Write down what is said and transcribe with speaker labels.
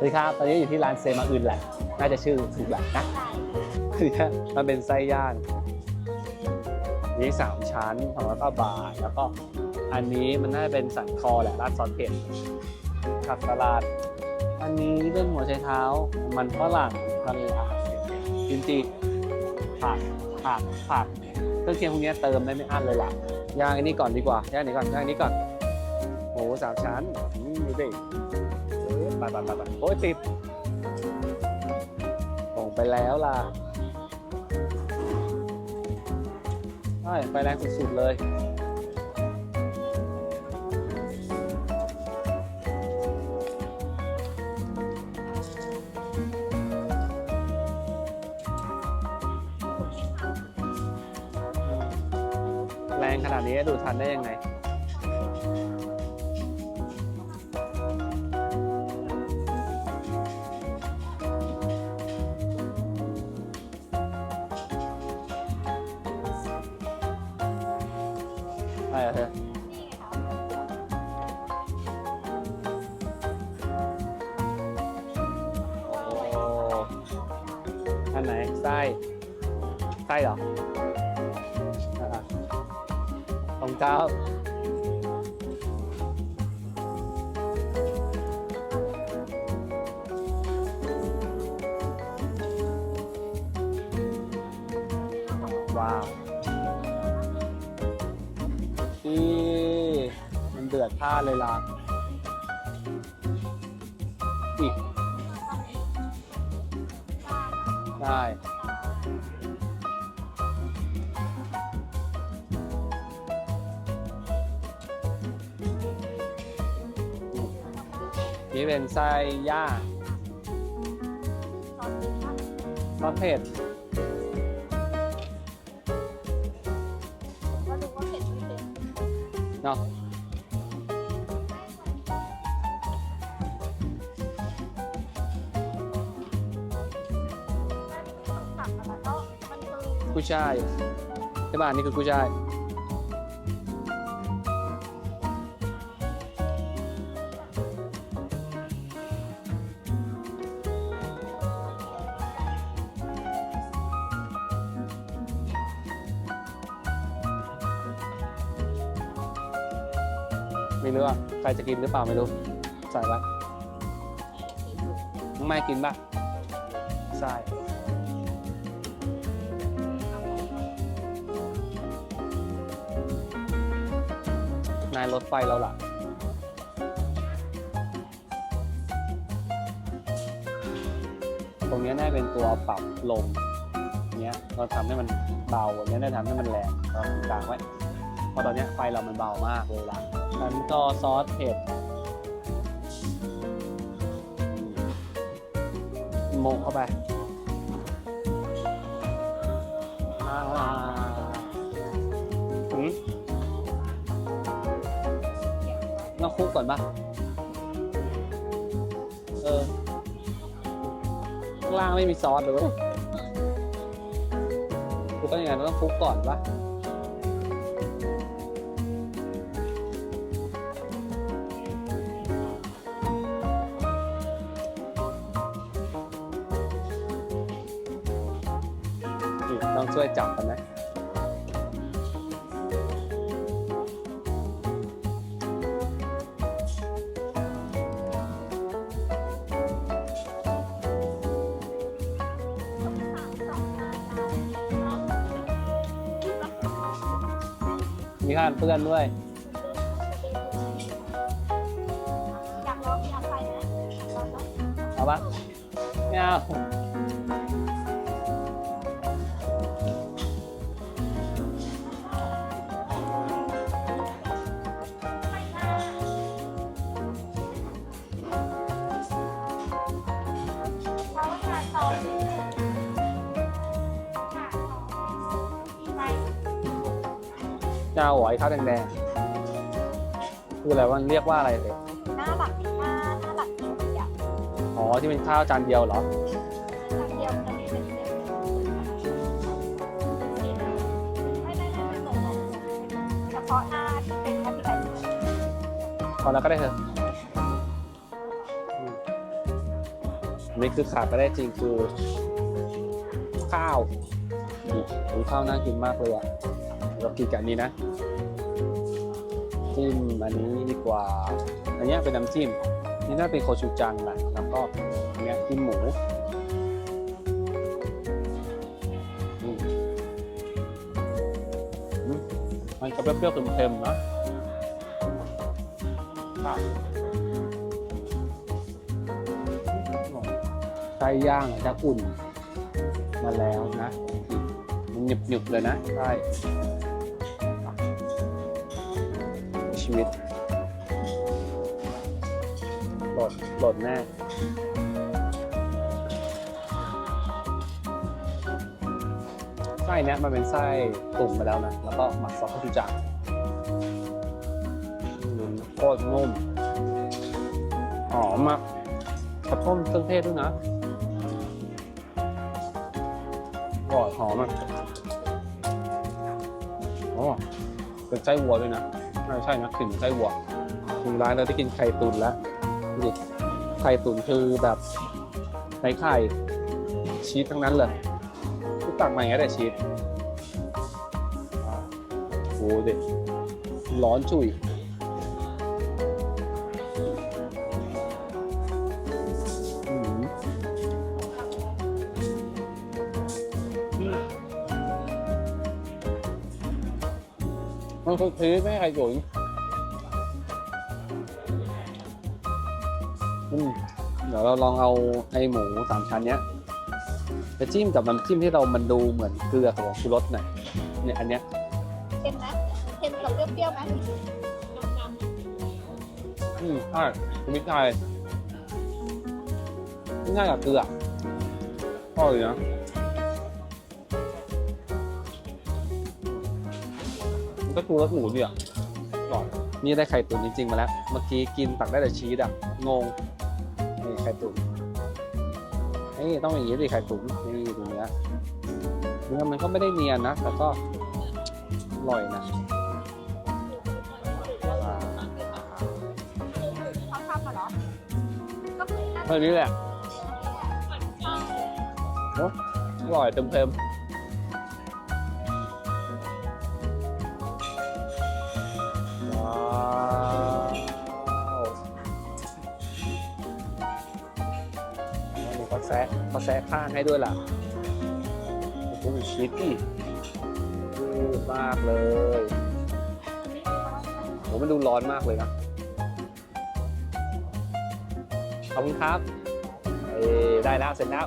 Speaker 1: สวัสดีครับตอนนี้อยู่ที่ร้านเซมาอึนแหละ น่าจะชื่อถูกแหละนะคือมันเป็นไส้ย่างนี่สามชั้นของแล้วก็บาทแล้วก็อันนี้มันน่าจะเป็นสันคอแหละราดซอสเผ็ดผักสลัดอันนี้เป็นหัวไชเท้า มันฝรั่งทะเลอาหารจริงๆผักผักผักเครื่องเคียงพวกนี้เติมได้ไม่อั้นเลยล่ะย่างอันนี้ก่อนดีกว่าย่างอันนี้ก่อนย่างอันนี้ก่อนโอ้สามชั้นอืมดูดิ ไปไปไปไปโอ้ยติดส่งไปแล้วล่ะใช่ไปแรงสุดๆเลยแรงขนาดนี้ดูทันได้ยังไง อะไรอะเธออันไหนไส้ไส้เหรออ่าของเจ้าว้าว เดือดพล่าเลยล่ะอีก ได้นี่เป็นไส้ย่าซอสเผ็ด
Speaker 2: เนาะ กุ้
Speaker 1: ยช่ายใช่ป่ะนนี่คือกุ้ยช่ายไม่รู้อะใครจะกินหรือเปล่าไม่รู้ใส่ไว้ไม่กินป่ะใช่ นายรถไฟเราล่ะ ตรงนี้น่าเป็นตัวปรับลมเนี้ยเราทำให้มันเบาเนี้ยได้ทำให้มันแรงเราตรงกลางไว้เพราะตอนนี้ไฟเรามันเบามากเลยล่ะนั้นก็ซอสเผ็ดโมกเข้าไป คลุกก่อนปะเออ ข้างล่างไม่มีซอสเลยเว้ยคลุกก็ยังไงต้องคลุกก่อนปะต้องช่วยจับกันนะ มีข้าวเพื่อนด้วย
Speaker 2: อยากลองอยากใส่นะลองนะ
Speaker 1: เอาปะไม่เอา
Speaker 2: เพรา
Speaker 1: เอาเหรอไอ้ข้าวแดงๆคืออะไรวะเรียกว่าอะไรเลย
Speaker 2: หน้าหลักหน้าหน้าหลักเดียวอย่าง
Speaker 1: อ๋อที่เป็นข้าวจานเดียวเหรอ
Speaker 2: เดียวจะมีเป็นเซตไม่ไม่ไม่ไม่ไม่เฉพาะหน้าที่เป็นหน้าที่ไก่
Speaker 1: พอแล้วก็ได้เถอะอืมนี่คือขาดไปได้จริงคือ ข้าวนี่อุ๊ยข้าวน่ากินมากเลยอะเรา กินกับอันนี้นะจิ้มอันนี้ดีกว่า อันนี้เป็นน้ำจิ้ม นี่น่าเป็นโคชูจังแหละแล้วก็อันนี้จิ้มหมูมันก็เปรี้ยวๆเค็มๆนะค่ะไส้ย่างจะอุ่นมาแล้วนะมันหนึบๆเลยนะใช่ ชีวิตหลดหลดแน่ไส้เนี้ยมันเป็นไส้ตุ่มมาแล้วนะ แล้วก็หมักซอสข้าวจูจังอืมโคตรนุ่มหอมมากกระต้มเครื่องเทศด้วยนะอร่อยหอมอะอ๋อเป็นไส้วัวด้วยนะ ใช่นะกลิ่นไส้วัวถึงร้านเราได้กินไข่ตุ๋นแล้วดูไข่ตุ๋นคือแบบในไข่ชีสทั้งนั้นเลยที่ตักมาอย่างนี้แต่ชีสโอ้โหดิร้อนจุย มันคือชีสไม่ใช่ไข่ตุ๋นอืมเดี๋ยวเราลองเอาไอหมูสามชั้นเนี้ยไปจิ้มกับน้ำจิ้มที่เรามันดูเหมือนเกลือกับผงชูรสหน่อยเนี่ยอันเนี้ย
Speaker 2: เค็มไหมเค็มกับเปรี้ยวๆไหม
Speaker 1: อืมใช่พริกไทยง่ายกับเกลืออร่อยนะ มันก็ชูรสหมูดีอะอร่อยนี่ได้ไข่ตุ๋นจริงๆมาแล้ว เมื่อกี้กินตักได้แต่ชีสอะ งง นี่ไข่ตุ๋นนี่ต้องอย่างนี้สิไข่ตุ๋นนี่ดูเนื้อเนื้อมันก็ไม่ได้เนียนนะแต่ก็อร่อยนะอ่า
Speaker 2: เขาทำมาเหรอก็คือนั่น
Speaker 1: เท่านี้แหละเนอะอร่อยเต็มๆ แล้วมีก็แซะก็แซะข้างให้ด้วยล่ะโอ้โหชีสดิยืดมากเลยโหมันดูร้อนมากเลยนะขอบคุณครับเอ้ได้แล้วเสร็จแล้ว